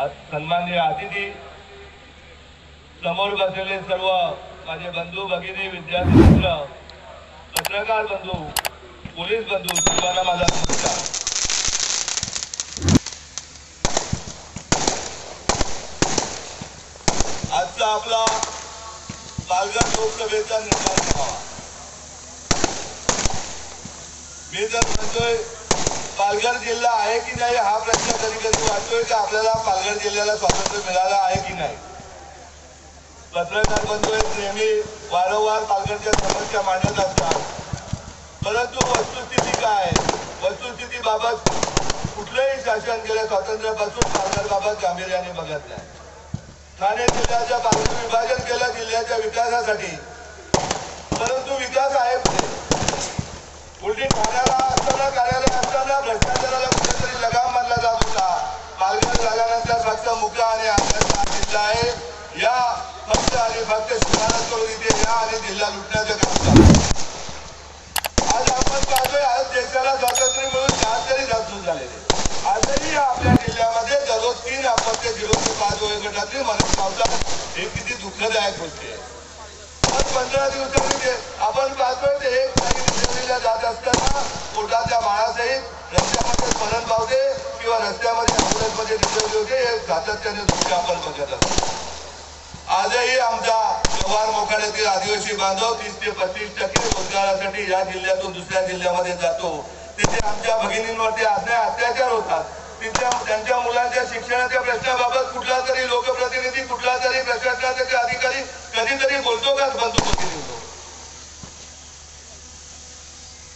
आज सन्माननीय अतिथी समोर बसलेले सर्व माझे बंधू भगिनी विद्यार्थी मित्र पत्रकार बंधू पोलीस बंधू सर्वांना माझा नमस्कार. आजचा आपला पालघर लोकसभेचा निर्णय व्हावा मी जर म्हणतोय पालघर जिल्हा आहे की नाही हा प्रश्न कधी कधी वाटतोय की आपल्याला पालघर जिल्ह्याला स्वातंत्र्य मिळालं आहे की नाही? पत्रकार बंधू नेहमी वारंवार पालघरच्या समस्या मांडत असतात. परंतु वस्तुस्थिती काय आहे? वस्तुस्थितीबाबत कुठलंही शासन गेल्या स्वातंत्र्यापासून पालघरबाबत गांभीर्याने बघत नाही. ठाणे जिल्ह्याच्या पालघर विभाजन केलं जिल्ह्याच्या विकासासाठी. परंतु विकास आहे कुठे? उलटी ठाण्याला असताना कार्यालय असताना भ्रष्टाचाराला कुठेतरी लगाम मानला जात होता. पालघर झाल्यानंतर फक्त मुका आणि आंध्रचा आहे. या फक्त आणि फक्त शिफारस करून इथे या आणि जिल्हा लुटण्याचं काम आज आपण पाहतोय आज देशाला स्वातंत्र्य मिळून शहात्तरी जासून झालेले आजही आपल्या जिल्ह्यामध्ये दररोज तीन अपत्य झिरो ते पाच वयोगटातील मरण पावतात हे किती दुःखदायक गोष्टी आहे. पंधरा दिवसांनी ते आपण पाहतोय ते एक तारीख जात असताना पोटाच्या बाळासहित रस्त्यामध्ये मरण पावते किंवा रस्त्यामध्ये ॲम्ब्युलन्समध्ये डिलिव्हरी होते हे सातत्याने दृश्य आपण बघत असतो. आजही आमचा जव्हार मोकाड्यातील आदिवासी बांधव तीस ते पस्तीस टक्के रोजगारासाठी या जिल्ह्यातून दुसऱ्या जिल्ह्यामध्ये जातो. तिथे आमच्या भगिनींवरती अन्याय अत्याचार होतात. तिथे त्यांच्या मुलांच्या शिक्षणाच्या प्रश्नाबाबत कुठला तरी लोकप्रतिनिधी कुठला तरी प्रशासनाचे अधिकारी कधीतरी बोलतो का बंधू भगिनी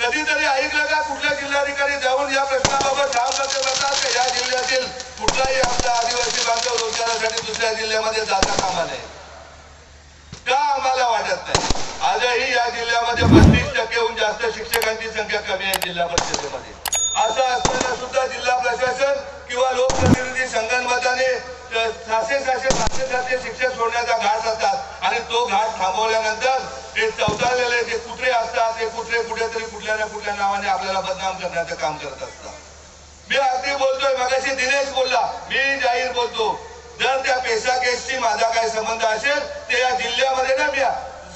कधीतरी ऐकलं का कुठल्या जिल्हाधिकारी जाऊन या प्रश्नाबाबत ठाम लक्ष करतात का? या जिल्ह्यातील कुठलाही आमचा आदिवासी बांधव रोजगारासाठी दुसऱ्या जिल्ह्यामध्ये जाता कामा नये. का आम्हाला वाटत नाही? आजही या जिल्ह्यामध्ये पस्तीस टक्केहून जास्त शिक्षकांची संख्या कमी आहे जिल्हा परिषदेमध्ये. असं असताना सुद्धा जिल्हा प्रशासन किंवा लोकप्रतिनिधी संगनमताने सासे सासे सासे सासे शिक्षक सोडण्याचा घाट तो घाट थांबवल्यानंतर ते चौताळलेले ते कुत्रे असतात ते कुत्रे कुठेतरी कुठल्या ना कुठल्या नावाने आपल्याला बदनाम करण्याचं काम करत असतात. मी अगदी बोलतोय मगाशी दिनेश बोलला मी जाहीर बोलतो जर त्या पेशा केसशी माझा काही संबंध असेल ते या जिल्ह्यामध्ये ना मी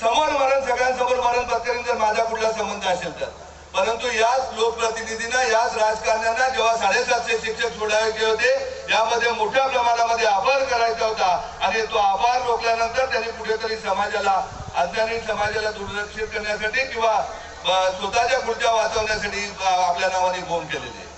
समोर मरण सगळ्यांसमोर मरण पत्करीन जर माझा कुठला संबंध असेल तर. परंतु याच लोकप्रतिनिधींना याच राजकारण्यांना जेव्हा साडेसातशे शिक्षक सोडायचे होते यामध्ये मोठ्या प्रमाणामध्ये आभार करायचा होता. आणि तो आभार रोखल्यानंतर त्यांनी कुठेतरी समाजाला अज्ञानी समाजाला दुर्लक्षित करण्यासाठी किंवा स्वतःच्या खुर्च्या वाचवण्यासाठी आपल्या नावाने फोन केलेले.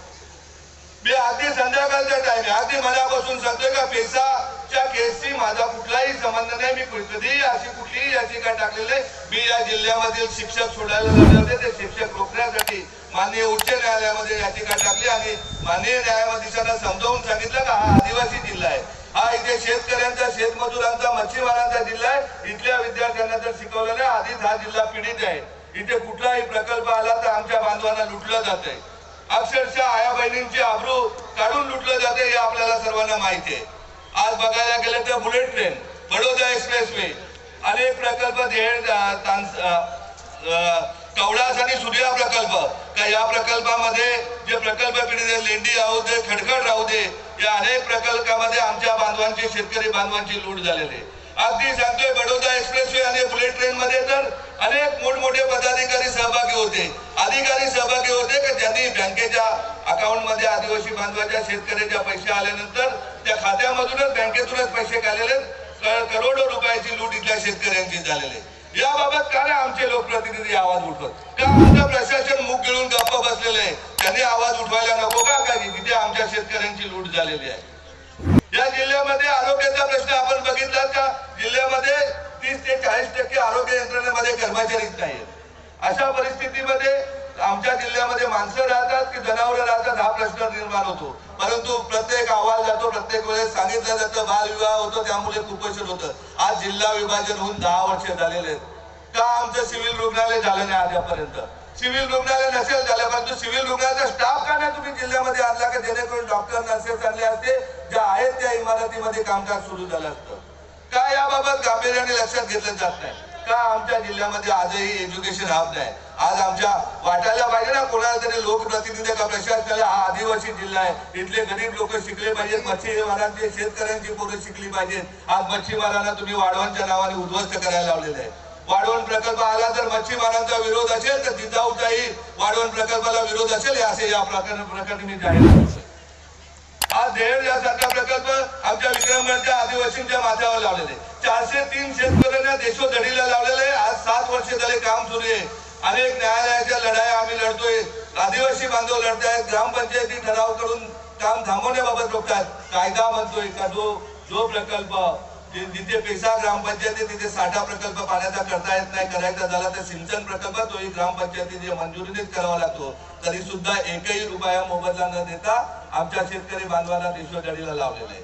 मी आधी संध्याकाळच्या टाइम आधी मनापासून सांगतोय का पेसाच्या केसशी माझा कुठलाही संबंध नाही. मी कधीही अशी कुठलीही याचिका टाकलेली मी या जिल्ह्यामधील शिक्षक सोडायला जाणार होते ते शिक्षक रोखण्यासाठी माननीय उच्च न्यायालयामध्ये याचिका टाकली आणि माननीय न्यायाधीशांना समजावून सांगितलं का हा आदिवासी जिल्हा आहे. हा इथे शेतकऱ्यांचा शेतमजुरांचा मच्छीमारांचा जिल्हा आहे. इथल्या विद्यार्थ्यांना जर शिकवलं आहे आधीच हा जिल्हा पीडित आहे. इथे कुठलाही प्रकल्प आला तर आमच्या बांधवांना लुटलं जात आहे अक्षरशः आया बहिणींची आबरू काढून लुटलं जाते हे आपल्याला सर्वांना माहिती आहे. आज बघायला गेलं तर bullet train Baroda expressway अनेक प्रकल्प कवडास आणि सूर्या प्रकल्प का या प्रकल्पामध्ये जे प्रकल्प पिढीचे लेंडी राहू दे खडखड राहू दे या अनेक प्रकल्पामध्ये आमच्या बांधवांची शेतकरी बांधवांची लूट झालेली अगदी सांगतोय बडोदा एक्सप्रेसवे आणि बुलेट ट्रेन मध्ये तर अनेक मोठमोठे पदाधिकारी सहभागी होते. अधिकारी सहभागी होते की ज्यांनी बँकेच्या अकाउंटमध्ये आदिवासी बांधवाच्या शेतकऱ्याच्या पैसे आल्यानंतर त्या खात्यामधूनच बँकेतूनच पैसे काढलेले करोडो रुपयाची लूट इथल्या शेतकऱ्यांची झालेली आहे. याबाबत का नाही आमचे लोकप्रतिनिधी आवाज उठवत. का आमचं प्रशासन मुख गिळून गप्प बसलेलं आहे त्यांनी आवाज उठवायला नको का? काही तिथे आमच्या शेतकऱ्यांची लूट झालेली आहे. या जिल्ह्यामध्ये आरोग्याचा प्रश्न आपण बघितला का? जिल्ह्यामध्ये तीस ते चाळीस टक्के आरोग्य यंत्रणेमध्ये कर्मचारीच नाही अशा परिस्थितीमध्ये आमच्या जिल्ह्यामध्ये माणसं राहतात की जनावरं राहतात हा प्रश्न निर्माण होतो. परंतु प्रत्येक अहवाल जातो प्रत्येक वेळेस सांगितलं जातं बालविवाह होतो त्यामुळे कुपोषण होतं. आज जिल्हा विभाजन होऊन दहा वर्ष झालेले आहेत. का आमचं सिव्हिल रुग्णालय झालं नाही आल्यापर्यंत सिव्हिल रुग्णालय नसेल झालं परंतु सिव्हिल रुग्णालयाचा स्टाफ का नाही तुम्ही जिल्ह्यामध्ये आणला का? जेणेकरून डॉक्टर नर्सेस आणले असते ज्या आहेत त्या इमारतीमध्ये कामकाज सुरू झालं असतं. का याबाबत गांभीर्याने लक्षात घेतलं जात नाही? का आमच्या जिल्ह्यामध्ये आजही एज्युकेशन हब नाही? आज आमच्या वाटायला पाहिजे ना कोणाला तरी लोकप्रतिनिधी का प्रशासनाला? हा आदिवासी जिल्हा आहे. इथले गरीब लोक शिकले पाहिजेत मच्छीमारांचे शेतकऱ्यांची पोरं शिकली पाहिजेत. आज मच्छीमारांना तुम्ही वाढवांच्या नावाने उद्ध्वस्त करायला लावलेले आहे. वाढवण प्रकल्प आला तर मच्छीमारांचा विरोध असेल तर जिजाऊचाही वाढवण प्रकल्पाला विरोध असेल असे या प्रकरणी मी जाहीर आज देहेड यासारखा प्रकल्प आमच्या विक्रमगडच्या आदिवासींच्या माथ्यावर लावलेले. चारशे तीन शेतकऱ्यांना देशोधडीला लावलेले. आज सात वर्ष झाले काम सुरू आहे. अनेक न्यायालयाच्या लढाया आम्ही लढतोय. आदिवासी बांधव लढतायत. ग्रामपंचायती ठराव करून काम थांबवण्याबाबत बघतात कायदा म्हणतोय का जो जो प्रकल्प जे- जिथे ग्रामपंचायत तिथे साठा प्रकल्प पाण्याचा करता येत नाही करायचा झाला तर सिंचन प्रकल्प तोही ग्रामपंचायतीने मंजुरीनेच करावा लागतो. तरी सुद्धा एकही रुपया मोबदला न देता आमच्या शेतकरी बांधवांना देशोधडीला लावलेले आहे.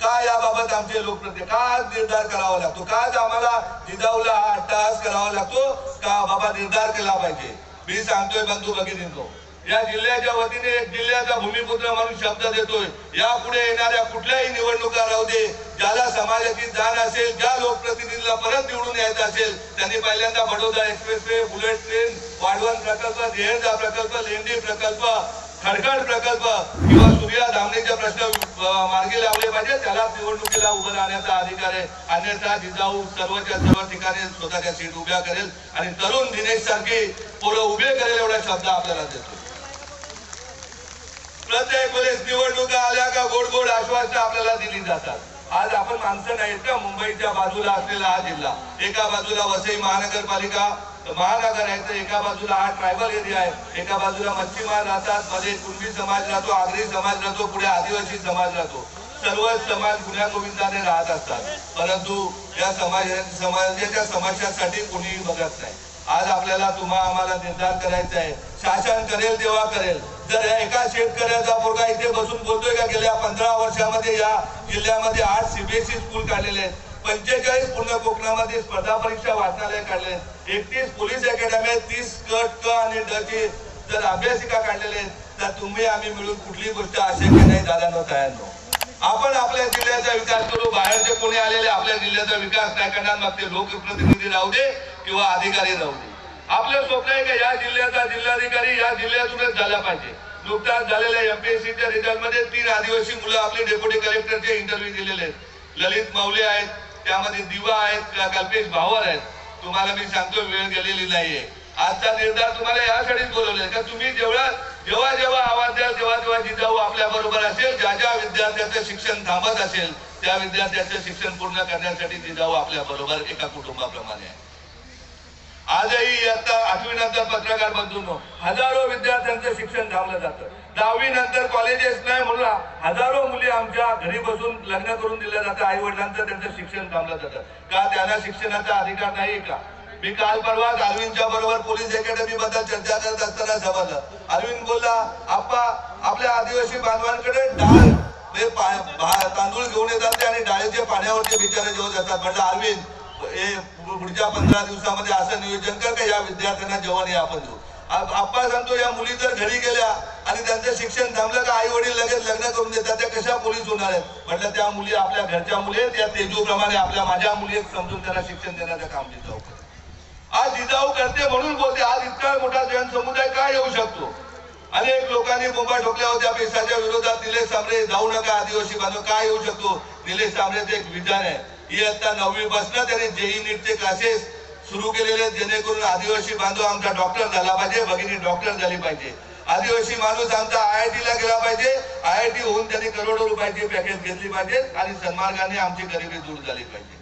का याबाबत आमचे लोकप्रतिनिधी का निर्धार करावा लागतो? का आम्हाला जिजाऊला हा अट्टहास करावा लागतो? का बाबा निर्धार केला पाहिजे? मी सांगतोय बंधू भगिनींनो या जिल्ह्याच्या वतीने एक जिल्ह्याचा भूमिपुत्र म्हणून शब्द देतोय. यापुढे येणाऱ्या कुठल्याही निवडणुका राहू दे. ज्याला समाजाची जाण असेल ज्या लोकप्रतिनिधीला परत निवडून यायचं असेल त्यांनी पहिल्यांदा Baroda expressway bullet train Vadhavan प्रकल्प देहजा प्रकल्प लेंडी प्रकल्प खडखड प्रकल्प किंवा सूर्या धामणीचे प्रश्न मार्गी लावले पाहिजे. त्याला निवडणुकीला उभं राहण्याचा अधिकार आहे. अन्यथा जिजाऊ सर्वच्या सर्व ठिकाणी स्वतःच्या सीट उभ्या करेल आणि तरुण दिनेश सारखी पोरं उभे करेल एवढा शब्द आपल्याला देतो प्रत्येक निवडणुका आल्या का गोड गोड आश्वासनं आपल्याला दिली जातात. आज आपण माणसं नाहीत का? मुंबईच्या बाजूला असलेला हा जिल्हा. एका बाजूला वसई महानगरपालिका महानगर आहे तर एका बाजूला हा ट्रायबल एरिया आहे. एका बाजूला मच्छीमार राहतात मध्ये कुणबी समाज राहतो आगरी समाज राहतो पुढे आदिवासी समाज राहतो. सर्व समाज गुन्ह्या गोविंदाने राहत असतात. परंतु या समाज समाजाच्या समस्यांसाठी कोणीही बघत नाही. आज आपल्याला तुम्हा आम्हाला निर्धार करायचा आहे. शासन करेल तेव्हा करेल. जर या एका शेतकऱ्याचा पोरगा इथे बसून बोलतोय का गेल्या पंधरा वर्षामध्ये या जिल्ह्यामध्ये आठ सीबीएसई स्कूल काढलेले आहेत. पंचेचाळीस पूर्ण कोकणामध्ये स्पर्धा परीक्षा वाचनालय काढले आहेत. एकतीस पोलीस अकॅडमी आहेत. तीस कट क आणि ड ची जर अभ्यासिका काढलेले आहेत तर तुम्ही आम्ही मिळून कुठली गोष्ट अशक्य नाही दादांनो तयार आपण आपल्या जिल्ह्याचा विकास करू बाहेरचे कोणी आलेले आपल्या जिल्ह्याचा विकास नाही करणार मग ते लोकप्रतिनिधी राहू दे किंवा अधिकारी राहू दे. आपलं स्वप्न आहे की या जिल्ह्याचा जिल्हाधिकारी या जिल्ह्यातूनच झाला पाहिजे. नुकताच झालेल्या एमपीएससीच्या रिझल्टमध्ये तीन आदिवासी मुलं आपले डेप्युटी कलेक्टरचे इंटरव्ह्यू दिलेले आहेत. ललित माऊले आहेत त्यामध्ये दिवा आहेत कल्पेश भावर आहेत. तुम्हाला मी सांगतो वेळ गेलेली नाहीये. आजचा निर्धार तुम्हाला यासाठीच बोलवले का तुम्ही जेवढा जेव्हा जेव्हा आवाज द्याल तेव्हा तेव्हा जिजाऊ आपल्या बरोबर असेल विद्यार्थ्याचं शिक्षण थांबत असेल त्या विद्यार्थ्याचं शिक्षण पूर्ण करण्यासाठी ती जाऊ आपल्या बरोबर एका कुटुंबाप्रमाणे. आहे आजही इयत्ता आठवी नंतर पत्रकार बंधूंनो हजारो विद्यार्थ्यांचं शिक्षण थांबलं जातं. दहावी नंतर कॉलेजेस नाही म्हणून हजारो मुली आमच्या घरी बसून लग्न करून दिलं जातं आई वडिलांचं त्यांचं शिक्षण थांबलं जातं. का त्यांना शिक्षणाचा अधिकार नाही का? मी काल परवा अरविंदच्या बरोबर पोलीस अकॅडमी बद्दल चर्चा करत असताना समजलं अरविंद बोलला आप्पा आपल्या आदिवासी बांधवांकडे डाळ ते तांदूळ घेऊन येतात ते आणि डाळीच्या पाण्यावरचे बिचारे जेवत असतात. म्हणजे अरविंद हे पुढच्या पंधरा दिवसामध्ये असं नियोजन कर का या विद्यार्थ्यांना जेवण हे आपण देऊ. सांगतो या मुली जर घरी गेल्या आणि त्यांचं शिक्षण थांबलं का आई वडील लगेच लग्न करून देतात त्या कशा पोलीस होणार आहेत? म्हटलं त्या मुली आपल्या घरच्या मुली आहेत त्या तेजूप्रमाणे आपल्या माझ्या मुली समजून त्यांना शिक्षण देण्याचं काम जिजाऊ करते. आज जिजाऊ करते म्हणून बोलते आज इतका मोठा जनसमुदाय काय येऊ शकतो? अनेक लोकांनी मुंबई ठोकल्या होत्या पेशाच्या विरोधात निलेश सांबरे जाऊ नका आदिवासी बांधव काय येऊ शकतो? निलेश सांबरेचं एक विधान आहे. इयत्ता नववी पासून त्याने जेई नीटचे क्लासेस सुरू केलेले जेणेकरून आदिवासी बांधव आमचा डॉक्टर झाला पाहिजे भगिनी डॉक्टर झाली पाहिजे. आदिवासी माणूस आमचा आय आय ला गेला पाहिजे आय आय टी होऊन त्यांनी करोडो रुपयाची पॅकेज घेतली पाहिजे आणि सन्मार्गाने आमची गरिबी दूर झाली पाहिजे.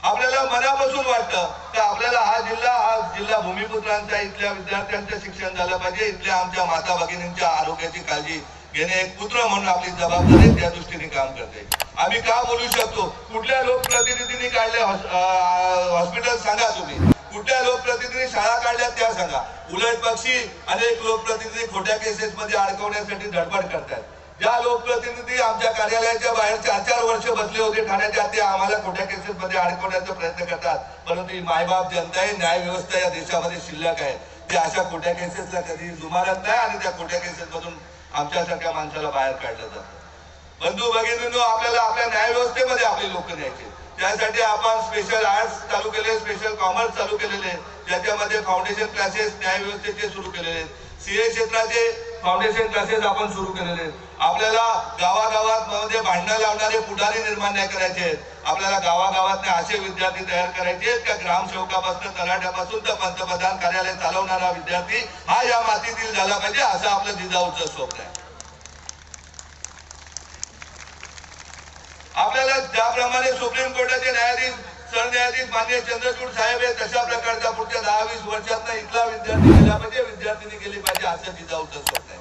आपल्याला मनापासून वाटतं की आपल्याला हा जिल्हा हा जिल्हा भूमिपुत्रांचा इथल्या विद्यार्थ्यांचं शिक्षण झालं पाहिजे. इथल्या आमच्या माता भगिनींच्या आरोग्याची काळजी घेणे एक पुत्र म्हणून आपली जबाबदारी त्या दृष्टीने काम करते. आम्ही का बोलू शकतो? कुठल्या लोकप्रतिनिधींनी काढले हॉस्पिटल सांगा तुम्ही. कुठल्या लोकप्रतिनिधी शाळा काढल्या त्या सांगा. उलट पक्षी अनेक लोकप्रतिनिधी खोट्या केसेस मध्ये अडकवण्यासाठी धडपड करतात ज्या लोकप्रतिनिधी आमच्या कार्यालयाच्या बाहेर चार चार वर्ष बसले होते ठाण्याच्या ते आम्हाला खोट्या केसेस मध्ये अडकवण्याचा प्रयत्न करतात. परंतु ही मायबाप जनता आहे न्याय व्यवस्था या देशामध्ये शिल्लक आहे. ते अशा खोट्या केसेसला कधी जुमारत नाही आणि त्या खोट्या केसेस मधून आमच्यासारख्या माणसाला बाहेर काढलं जातं. बंधू भगिनींनो आपल्याला आपल्या न्याय व्यवस्थेमध्ये आपले लोक न्यायचे त्यासाठी आपण स्पेशल आर्ट्स चालू केले स्पेशल कॉमर्स चालू केलेले ज्याच्यामध्ये फाउंडेशन क्लासेस न्याय व्यवस्थेचे सुरू केलेले सीए क्षेत्राचे फाउंडेशन क्लासेस आपण सुरू केलेले आहेत. आपल्याला गावागावात मध्ये भांडणं लावणारे पुढारी निर्माण नाही करायचे आहेत आपल्याला गावागावात असे विद्यार्थी तयार करायचे आहेत का ग्रामसेवकापासून तलाठ्यापासून तर पंतप्रधान कार्यालय चालवणारा विद्यार्थी हा या मातीतील झाला पाहिजे असं आपलं जिजाऊचं स्वप्न आहे आपल्याला ज्याप्रमाणे सुप्रीम कोर्टाचे न्यायाधीश सरन्यायाधीश मान्य चंद्रचूड साहेब आहे तशा प्रकारचा पुढच्या दहा वीस वर्षात इथला विद्यार्थी गेला पाहिजे विद्यार्थिनी गेली पाहिजे असं जिजाऊचं स्वप्न आहे.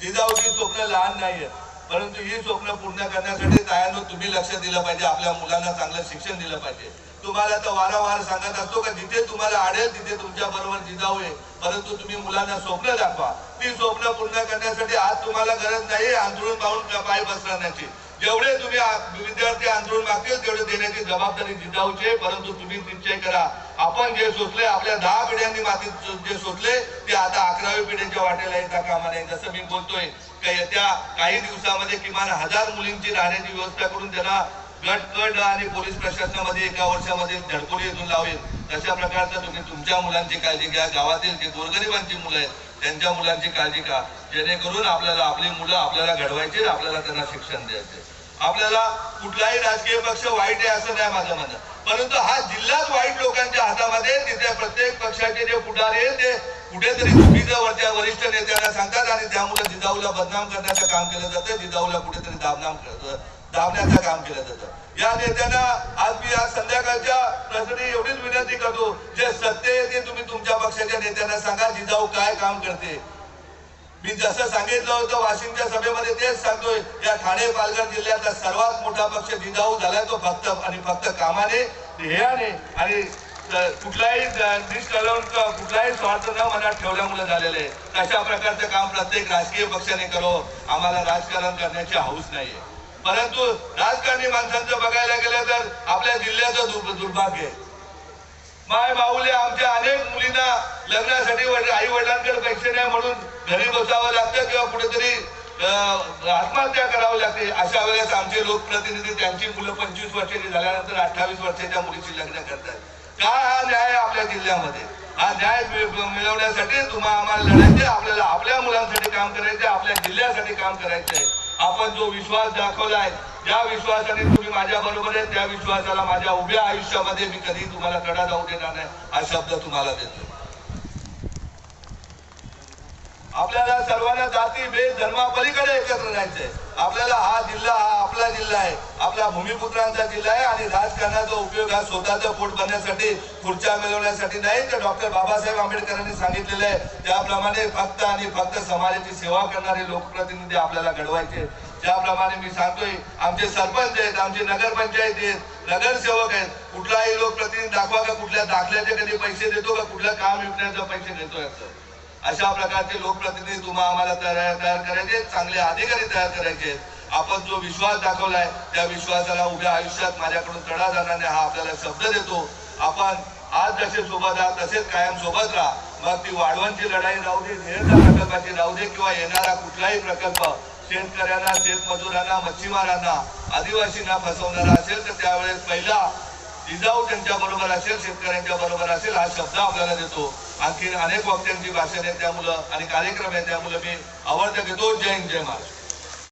जिजाऊची स्वप्न लहान नाहीये परंतु ही स्वप्न पूर्ण करण्यासाठी तयार तुम्ही लक्ष दिलं पाहिजे आपल्या मुलांना चांगलं शिक्षण दिलं पाहिजे. तुम्हाला तर वारंवार सांगत असतो का जिथे तुम्हाला आढळेल तिथे तुमच्या बरोबर जिजाऊ आहे परंतु तुम्ही मुलांना स्वप्न दाखवा. ती स्वप्न पूर्ण करण्यासाठी आज तुम्हाला गरज नाही आंधळून पाहून पाय बसण्याची जेवढे तुम्ही विद्यार्थी आंदोलन मागतील तेवढे देण्याची जबाबदारी जिजाऊचे परंतु तुम्ही निश्चय करा आपण जे सोचले आपल्या दहा पिढ्यांनी मातीत जे सोचले ते आता अकरावी पिढ्यांच्या वाटेला येता कामा नये जसं मी बोलतोय का येत्या काही दिवसामध्ये किमान हजार मुलींची राहण्याची व्यवस्था करून त्यांना गट आणि पोलीस प्रशासनामध्ये एका वर्षामध्ये धडकोडी येथून लावेल. तशा प्रकारचं तुम्ही तुमच्या मुलांची काळजी घ्या. गावातील जे गोरगरिबांची मुलं आहेत त्यांच्या मुलांची काळजी का? जेणेकरून आपल्याला आपली मुलं आपल्याला घडवायची आपल्याला त्यांना शिक्षण द्यायचे. आपल्याला कुठलाही राजकीय पक्ष वाईट आहे असं नाही माझं म्हणणं. परंतु हा जिल्हाच वाईट लोकांच्या हातामध्ये तिथे प्रत्येक पक्षाचे जे पुढारे आहेत ते कुठेतरी चुकीचं वरच्या वरिष्ठ नेत्याला सांगतात आणि त्यामुळे जिजाऊला बदनाम करण्याचं काम केलं जातं. जिजाऊला कुठेतरी दाबनाम कर- दाबण्याचं काम केलं जातं. या नेत्यांना आज मी आज संध्याकाळच्या प्रसंगी एवढीच विनंती करतो जे सत्य आहे ते तुम्ही तुमच्या पक्षाच्या नेत्यांना सांगा जिजाऊ हो काय काम करते. मी जसं सांगितलं होतं वाशिमच्या सभेमध्ये तेच सांगतोय या ठाणे पालघर जिल्ह्याचा सर्वात मोठा पक्ष जिजाऊ हो झालाय तो फक्त आणि फक्त कामाने ध्येयाने आणि कुठलाही ज- कुठलाही स्वार्थ न मनात ठेवल्यामुळे झालेलं आहे. तशा प्रकारचं काम प्रत्येक राजकीय पक्षाने करो. आम्हाला राजकारण करण्याची हौस नाहीये. परंतु राजकारणी माणसांचं बघायला गेलं तर आपल्या जिल्ह्याचं दुर्भाग्य आहे. माय माऊले आमच्या अनेक मुलींना लग्नासाठी आई वडिलांकडे पैसे नाही म्हणून घरी बसावं लागतं किंवा कुठेतरी अं, आत्महत्या करावी लागते. अशा वेळेस आमचे लोकप्रतिनिधी त्यांची मुलं पंचवीस वर्षाची झाल्यानंतर अठ्ठावीस वर्षाच्या मुलीची लग्न करतात. काय हा न्याय आहे आपल्या जिल्ह्यामध्ये? हा न्याय मिळवण्यासाठी तुम्हाला आम्हाला लढायचे आपल्याला आपल्या मुलांसाठी काम करायचे आपल्या जिल्ह्यासाठी काम करायचंय. आपण जो विश्वास दाखवलाय ज्या विश्वासाने तुम्ही माझ्या बरोबर आहे त्या विश्वासाला माझ्या उभ्या आयुष्यामध्ये मी कधी तुम्हाला तडा जाऊ देणार नाही हा शब्द तुम्हाला देतो. आपल्याला सर्वांना जाती भेद धर्मापलीकडे एकत्र राहायचंय आपल्याला हा जिल्हा हा आपला जिल्हा आहे. आपल्या भूमिपुत्रांचा दिला आहे आणि राजकारणाचा उपयोग हा स्वतःचं पोट भरण्यासाठी खुर्च्या मिळवण्यासाठी नाही तर डॉक्टर बाबासाहेब आंबेडकरांनी सांगितलेलं आहे. त्याप्रमाणे फक्त आणि फक्त समाजाची सेवा करणारे लोकप्रतिनिधी आपल्याला घडवायचे ज्याप्रमाणे मी सांगतोय आमचे सरपंच आहेत आमचे नगरपंचायत आहेत नगरसेवक आहेत. कुठलाही लोकप्रतिनिधी दाखवा का कुठल्या दाखल्याचे कधी पैसे देतो का कुठल्या काम विकण्याचे पैसे देतोय असं. अशा प्रकारचे लोकप्रतिनिधी तुम्हाला आम्हाला तयार तयार करायचे चांगले अधिकारी तयार करायचे आपण जो विश्वास दाखवलाय त्या विश्वासाला उभ्या आयुष्यात माझ्याकडून तडा जाणार नाही हा आपल्याला शब्द देतो. आपण आज जसे सोबत आहात तसेच कायम सोबत राहा. मग ती वाढवणची लढाई राहू दे ध्येयता प्रकल्पाची राहू दे किंवा येणारा कुठलाही प्रकल्प शेतकऱ्यांना शेतमजुरांना मच्छीमारांना आदिवासींना फसवणारा असेल तर त्यावेळेस पहिला जिजाऊ त्यांच्या बरोबर असेल शेतकऱ्यांच्या बरोबर असेल हा शब्द आपल्याला देतो. आणखी अनेक वक्त्यांची भाषण आहे त्यामुळं आणि कार्यक्रम आहे त्यामुळं मी आवडतं घेतो. जय हिंद जय महाराष्ट्र.